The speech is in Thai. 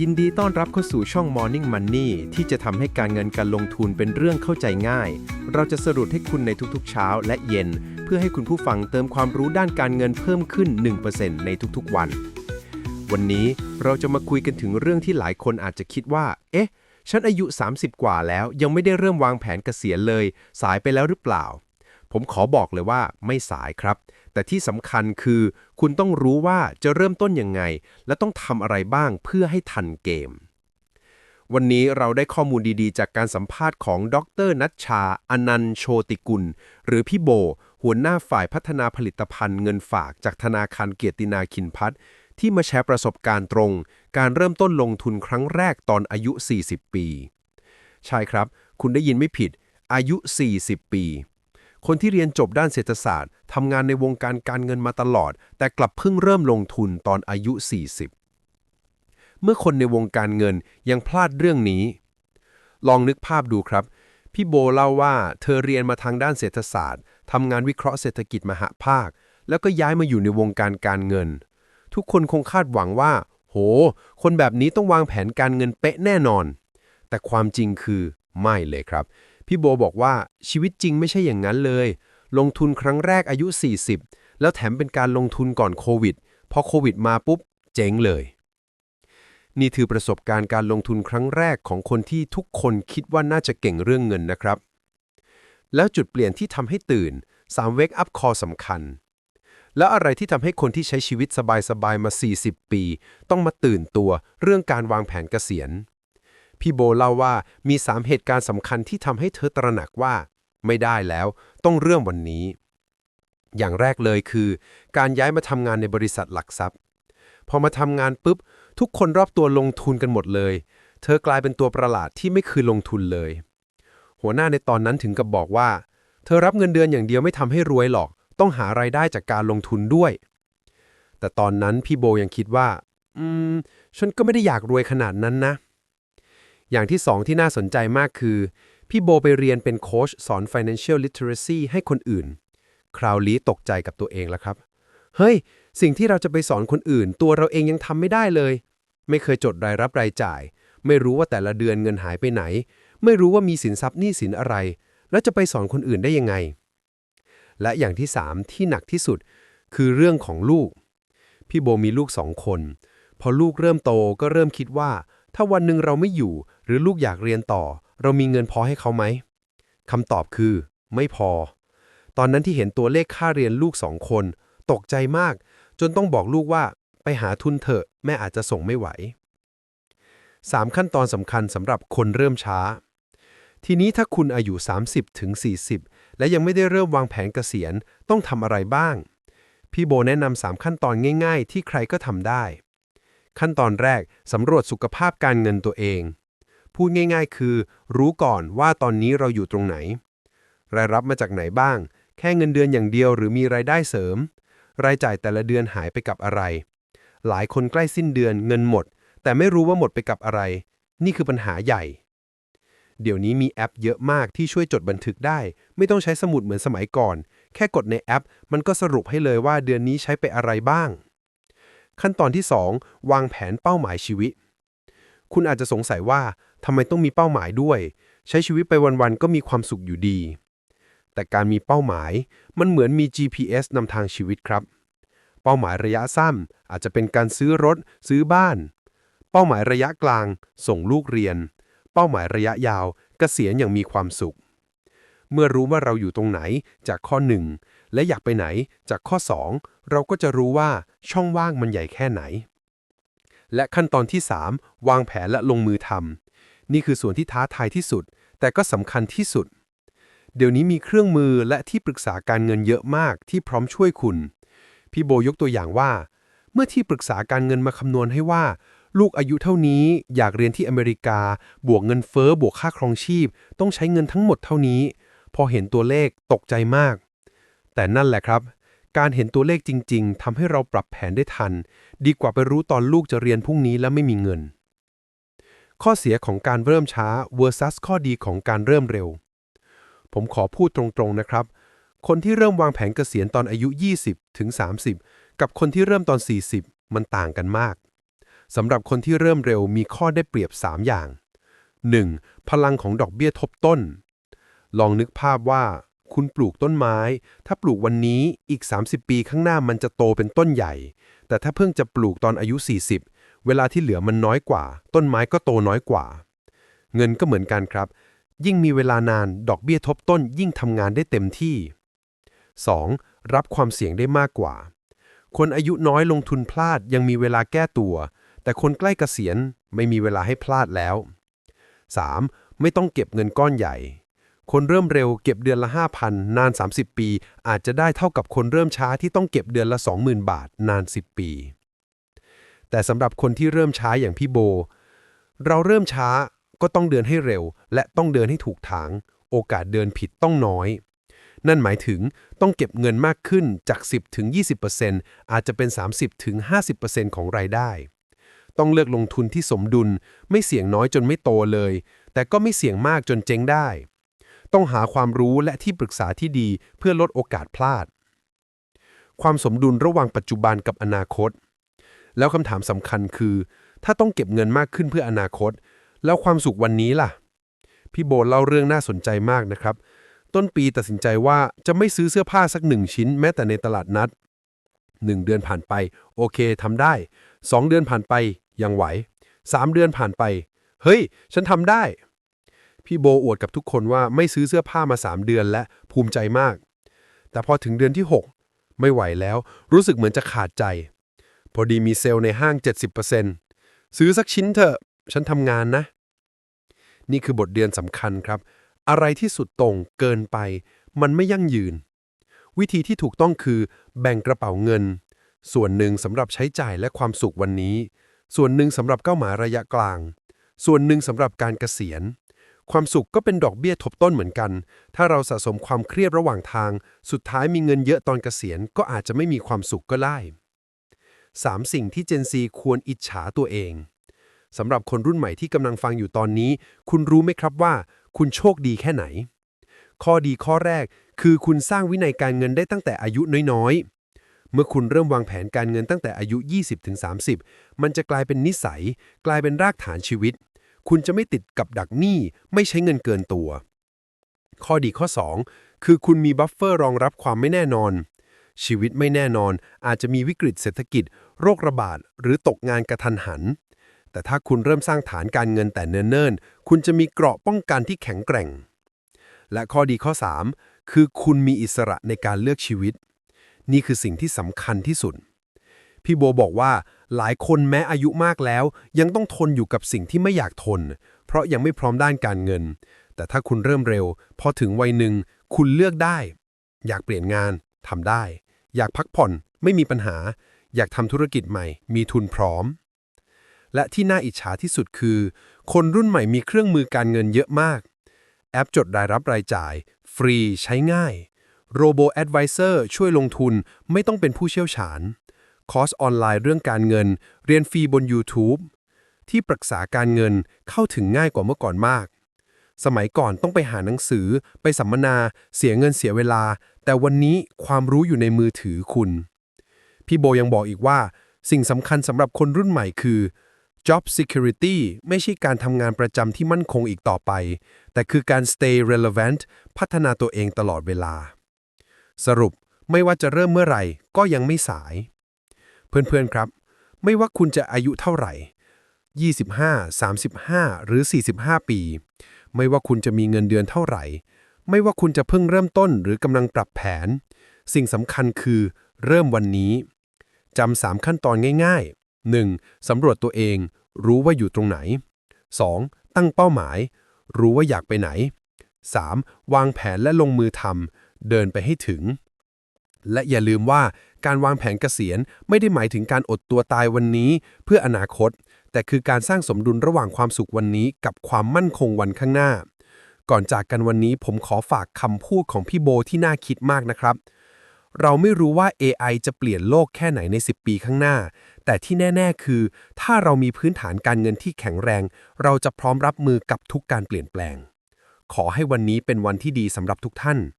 ยินดีต้อนรับเข้าสู่ช่อง Morning Money ที่จะทำให้การเงินการลงทุนเป็นเรื่องเข้าใจง่าย เราจะสรุปให้คุณในทุกๆ เช้าและเย็น เพื่อให้คุณผู้ฟังเติมความรู้ด้านการเงินเพิ่มขึ้น 1%ในทุกๆ วัน วันนี้เราจะมาคุยกันถึงเรื่องที่หลายคนอาจจะคิดว่า เอ๊ะ ฉันอายุ 30 กว่าแล้ว ยังไม่ได้เริ่มวางแผนเกษียณเลย สายไปแล้วหรือเปล่า ผมขอบอกเลยว่าไม่สายครับ แต่ที่สำคัญคือ คุณต้องรู้ว่าจะเริ่มต้นยังไง และต้องทำอะไรบ้างเพื่อให้ทันเกม วันนี้เราได้ข้อมูลดีๆ จากการสัมภาษณ์ของดรนัชชา อนันโชติกุล หรือพี่โบ หัวหน้าฝ่ายพัฒนาผลิตภัณฑ์เงินฝากจากธนาคารเกียรตินาคินพัฒน์ที่มาแชร์ประสบการณ์ตรง การเริ่มต้นลงทุนครั้งแรกตอนอายุ 40 ปี ใช่ครับ คุณได้ยินไม่ผิด อายุ 40 ปี คนที่เรียนจบด้านเศรษฐศาสตร์ทำงานในวงการการเงินมาตลอด แต่กลับเพิ่งเริ่มลงทุนตอนอายุ 40 เมื่อคนในวงการเงินยังพลาดเรื่องนี้ ลองนึกภาพดูครับ พี่โบเล่าว่าเธอเรียนมาทางด้านเศรษฐศาสตร์ทำงานวิเคราะห์เศรษฐกิจมหาภาค แล้วก็ย้ายมาอยู่ในวงการการเงิน ทุกคนคงคาดหวังว่า โห คนแบบนี้ต้องวางแผนการเงินเป๊ะแน่นอน แต่ความจริงคือไม่เลยครับ พี่โบบอกว่าชีวิตจริงไม่ใช่อย่างนั้นเลย ลงทุนครั้งแรกอายุ 40 แล้วแถมเป็นการลงทุนก่อนโควิด พอโควิดมาปุ๊บ เจ๊งเลย นี่คือประสบการณ์การลงทุนครั้งแรกของคนที่ทุกคนคิดว่าน่าจะเก่งเรื่องเงินนะครับ แล้วจุดเปลี่ยนที่ทำให้ตื่น3 Wake Up Call สำคัญ แล้วอะไรที่ทำให้คนที่ใช้ชีวิตสบายๆมา 40 ปี ต้องมาตื่นตัวเรื่องการวางแผนเกษียณ พี่โบเล่าว่ามี 3 เหตุการณ์สำคัญที่ทำให้เธอตระหนักว่า ไม่ได้แล้ว ต้องเรื่องวันนี้ อย่างแรกเลยคือ การย้ายมาทำงานในบริษัทหลักทรัพย์ พอมาทำงานปุ๊บ ทุกคนรอบตัวลงทุนกันหมดเลย เธอกลายเป็นตัวประหลาดที่ไม่เคยลงทุนเลย หัวหน้าในตอนนั้นถึงกับบอกว่า เธอรับเงินเดือนอย่างเดียวไม่ทำให้รวยหรอก ต้องหารายได้จากการลงทุนด้วย แต่ตอนนั้นพี่โบยังคิดว่า อืม ฉันก็ไม่ได้อยากรวยขนาดนั้นนะ อย่างที่สองที่น่าสนใจมากคือ พี่โบไปเรียนเป็นโค้ชสอน financial literacy ให้คนอื่น คราวนี้ตกใจกับตัวเองแล้วครับ เฮ้ย สิ่งที่เราจะไปสอนคนอื่น ตัวเราเองยังทำไม่ได้เลย ไม่เคยจดรายรับรายจ่าย ไม่รู้ว่าแต่ละเดือนเงินหายไปไหน ไม่รู้ว่ามีสินทรัพย์หนี้สินอะไร แล้วจะไปสอนคนอื่นได้ยังไง และอย่างที่สามที่หนักที่สุด คือเรื่องของลูก พี่โบมีลูกสองคน พอลูกเริ่มโตก็เริ่มคิดว่า ถ้าวันหนึ่งเราไม่อยู่ หรือลูกอยากเรียนต่อ เรามีเงินพอให้เขาไหมคำตอบคือ ไม่พอ ตอนนั้นที่เห็นตัวเลขค่าเรียนลูกสองคน ตกใจมาก จนต้องบอกลูกว่าไปหาทุนเถอะ แม่อาจจะส่งไม่ไหว 3 ขั้นตอนสำคัญสำหรับคนเริ่มช้า ทีนี้ถ้าคุณอายุ 30ถึง40 และยังไม่ได้เริ่มวางแผนเกษียณต้องทำอะไรบ้าง พี่โบแนะนำ3ขั้นตอนง่าย ๆ ที่ใครก็ทำได้ ขั้นตอนแรกสำรวจสุขภาพการเงินตัวเอง พูดง่ายๆ คือ รู้ก่อนว่าตอนนี้เราอยู่ตรงไหน รายรับมาจากไหนบ้าง แค่เงินเดือนอย่างเดียวหรือมีรายได้เสริม รายจ่ายแต่ละเดือนหายไปกับอะไร หลายคนใกล้สิ้นเดือนเงินหมด แต่ไม่รู้ว่าหมดไปกับอะไร นี่คือปัญหาใหญ่ เดี๋ยวนี้มีแอปเยอะมากที่ช่วยจดบันทึกได้ ไม่ต้องใช้สมุดเหมือนสมัยก่อน แค่กดในแอป มันก็สรุปให้เลยว่าเดือนนี้ใช้ไปอะไรบ้าง ขั้นตอนที่ 2 วางแผนเป้าหมายชีวิต คุณอาจจะสงสัยว่าทำไมต้องมีเป้าหมายด้วย ใช้ชีวิตไปวันๆก็มีความสุขอยู่ดี แต่การมีเป้าหมายมันเหมือนมี GPS นำทางชีวิตครับ เป้าหมายระยะสั้นอาจจะเป็นการซื้อรถ ซื้อบ้าน เป้าหมายระยะกลาง ส่งลูกเรียน เป้าหมายระยะยาวเกษียณอย่างมีความสุข เมื่อรู้ว่าเราอยู่ตรงไหนจากข้อ 1 และอยากไปไหน จากข้อ 2 เราก็จะรู้ว่าช่องว่างมันใหญ่แค่ไหน และขั้นตอนที่ 3 วางแผนและลงมือทำนี่คือส่วนที่ท้าทายที่สุด แต่ก็สำคัญที่สุด เดี๋ยวนี้มีเครื่องมือและที่ปรึกษาการเงินเยอะมากที่พร้อมช่วยคุณ พี่โบยกตัวอย่างว่า เมื่อที่ปรึกษาการเงินมาคำนวณให้ว่าลูกอายุเท่านี้อยากเรียนที่อเมริกา บวกเงินเฟ้อบวกค่าครองชีพ ต้องใช้เงินทั้งหมดเท่านี้ พอเห็นตัวเลขตกใจมาก แต่นั่นแหละครับ การเห็นตัวเลขจริง ๆทำให้เราปรับแผนได้ทัน ดีกว่าไปรู้ตอนลูกจะเรียนพรุ่งนี้แล้วไม่มีเงิน ข้อเสียของการเริ่มช้า versus ข้อดีของการเริ่มเร็ว ผมขอพูดตรงๆนะครับ คนที่เริ่มวางแผนเกษียณตอนอายุ 20 ถึง 30 กับคนที่เริ่มตอน 40 มันต่างกันมากสำหรับคนที่เริ่มเร็วมีข้อได้เปรียบ 3 อย่าง 1. พลังของดอกเบี้ยทบต้น ลองนึกภาพว่า คุณปลูกต้นไม้ ถ้าปลูกวันนี้อีก 30 ปีข้างหน้ามันจะโตเป็นต้นใหญ่ แต่ถ้าเพิ่งจะปลูกตอนอายุ 40 เวลาที่เหลือมันน้อยกว่า ต้นไม้ก็โตน้อยกว่า เงินก็เหมือนกันครับ ยิ่งมีเวลานานดอกเบี้ยทบต้นยิ่งทำงานได้เต็มที่ 2. รับความเสี่ยงได้มากกว่า คนอายุน้อยลงทุนพลาดยังมีเวลาแก้ตัว แต่คนใกล้เกษียณไม่มีเวลาให้พลาดแล้ว 3. ไม่ต้องเก็บเงินก้อนใหญ่ คนเริ่มเร็วเก็บเดือนละ 5,000 นาน 30 ปี อาจจะได้เท่ากับคนเริ่มช้าที่ต้องเก็บเดือนละ 20,000 บาท นาน 10 ปี แต่สำหรับคนที่เริ่มช้าอย่างพี่โบ เราเริ่มช้าก็ต้องเดินให้เร็ว และต้องเดินให้ถูกทาง โอกาสเดินผิดต้องน้อย นั่นหมายถึงต้องเก็บเงินมากขึ้นจาก 10ถึง20%อาจจะเป็น 30ถึง50%ของรายได้ ต้องเลือกลงทุนที่สมดุล ไม่เสี่ยงน้อยจนไม่โตเลย แต่ก็ไม่เสี่ยงมากจนเจ๊งได้ ต้องหาความรู้และที่ปรึกษาที่ดีเพื่อลดโอกาสพลาด ความสมดุลระหว่างปัจจุบันกับอนาคต แล้วคำถามสำคัญคือ ถ้าต้องเก็บเงินมากขึ้นเพื่ออนาคต แล้วความสุขวันนี้ล่ะ พี่โบเล่าเรื่องน่าสนใจมากนะครับ ต้นปีตัดสินใจว่าจะไม่ซื้อเสื้อผ้าสักหนึ่งชิ้น แม้แต่ในตลาดนัดหนึ่งเดือนผ่านไป โอเคทำได้สองเดือนผ่านไปยังไหวสามเดือนผ่านไป เฮ้ย ฉันทำได้ พี่โบอวดกับทุกคนว่าไม่ซื้อเสื้อผ้ามา 3 เดือนและภูมิใจมาก แต่พอถึงเดือนที่ 6 ไม่ไหวแล้วรู้สึกเหมือนจะขาดใจ พอดีมีเซลล์ในห้าง 70%ซื้อสักชิ้นเถอะ ฉันทำงานนะ นี่คือบทเรียนสำคัญครับ อะไรที่สุดตรงเกินไป มันไม่ยั่งยืน วิธีที่ถูกต้องคือแบ่งกระเป๋าเงิน ส่วนหนึ่งสำหรับใช้จ่ายและความสุขวันนี้ ส่วนหนึ่งสำหรับเป้าหมายระยะกลาง ส่วนหนึ่งสำหรับการเกษียณ ความสุขก็เป็นดอกเบี้ยทบต้นเหมือนกัน ถ้าเราสะสมความเครียดระหว่างทาง สุดท้ายมีเงินเยอะตอนเกษียณก็อาจจะไม่มีความสุขก็ได้3สิ่งที่ Gen Z ควรอิจฉาตัวเองสำหรับคนรุ่นใหม่ที่กำลังฟังอยู่ตอนนี้ คุณรู้ไหมครับว่า คุณโชคดีแค่ไหน ข้อดีข้อแรกคือคุณสร้างวินัยการเงินได้ตั้งแต่อายุน้อยๆ เมื่อคุณเริ่มวางแผนการเงินตั้งแต่อายุ 20-30 มันจะกลายเป็นนิสัย กลายเป็นรากฐานชีวิต คุณจะไม่ติดกับดักหนี้ไม่ใช้เงินเกินตัว ข้อดีข้อ 2 คือคุณมีบัฟเฟอร์รองรับความไม่แน่นอน ชีวิตไม่แน่นอน อาจจะมีวิกฤตเศรษฐกิจ โรคระบาด หรือตกงานกระทันหัน แต่ถ้าคุณเริ่มสร้างฐานการเงินแต่เนิ่นๆ คุณจะมีเกราะป้องกันที่แข็งแกร่ง และข้อดีข้อ 3 คือคุณมีอิสระในการเลือกชีวิต นี่คือสิ่งที่สำคัญที่สุด พี่โบบอกว่า หลายคนแม้อายุมากแล้ว ยังต้องทนอยู่กับสิ่งที่ไม่อยากทน เพราะยังไม่พร้อมด้านการเงิน แต่ถ้าคุณเริ่มเร็ว พอถึงวัยหนึ่งคุณเลือกได้ อยากเปลี่ยนงานทำได้ อยากพักผ่อนไม่มีปัญหา อยากทำธุรกิจใหม่ มีทุนพร้อม และที่น่าอิจฉาที่สุดคือ คนรุ่นใหม่มีเครื่องมือการเงินเยอะมาก แอปจดรายรับรายจ่าย ฟรีใช้ง่าย Robo Advisor ช่วยลงทุนไม่ต้องเป็นผู้เชี่ยวชาญ คอร์สออนไลน์เรื่องการเงิน เรียนฟรีบน YouTube ที่ปรึกษาการเงินเข้าถึงง่ายกว่าเมื่อก่อนมาก สมัยก่อนต้องไปหาหนังสือ ไปสัมมนา เสียเงินเสียเวลา แต่วันนี้ความรู้อยู่ในมือถือคุณ พี่โบยังบอกอีกว่า สิ่งสำคัญสำหรับคนรุ่นใหม่คือ job security ไม่ใช่การทำงานประจำที่มั่นคงอีกต่อไป แต่คือการ stay relevant พัฒนาตัวเองตลอดเวลา สรุปไม่ว่าจะเริ่มเมื่อไหร่ก็ยังไม่สาย เพื่อนๆครับ ไม่ว่าคุณจะอายุเท่าไหร่ 25 35 หรือ 45 ปี ไม่ว่าคุณจะมีเงินเดือนเท่าไหร่ ไม่ว่าคุณจะเพิ่งเริ่มต้นหรือกำลังปรับแผน สิ่งสำคัญคือเริ่มวันนี้จำสามขั้นตอนง่าย ๆ 1. สำรวจตัวเอง รู้ว่าอยู่ตรงไหน 2. ตั้งเป้าหมาย รู้ว่าอยากไปไหน 3. วางแผนและลงมือทำเดินไปให้ถึง และอย่าลืมว่า การวางแผนเกษียณไม่ได้หมายถึงการอดตัวตายวันนี้ เพื่ออนาคต แต่คือการสร้างสมดุลระหว่างความสุขวันนี้กับความมั่นคงวันข้างหน้า ก่อนจากกันวันนี้ผมขอฝากคำพูดของพี่โบที่น่าคิดมากนะครับ เราไม่รู้ว่า AI จะเปลี่ยนโลกแค่ไหนใน 10 ปีข้างหน้า แต่ที่แน่ ๆ คือ ถ้าเรามีพื้นฐานการเงินที่แข็งแรง เราจะพร้อมรับมือกับทุกการเปลี่ยนแปลง ขอให้วันนี้เป็นวันที่ดีสำหรับทุกท่าน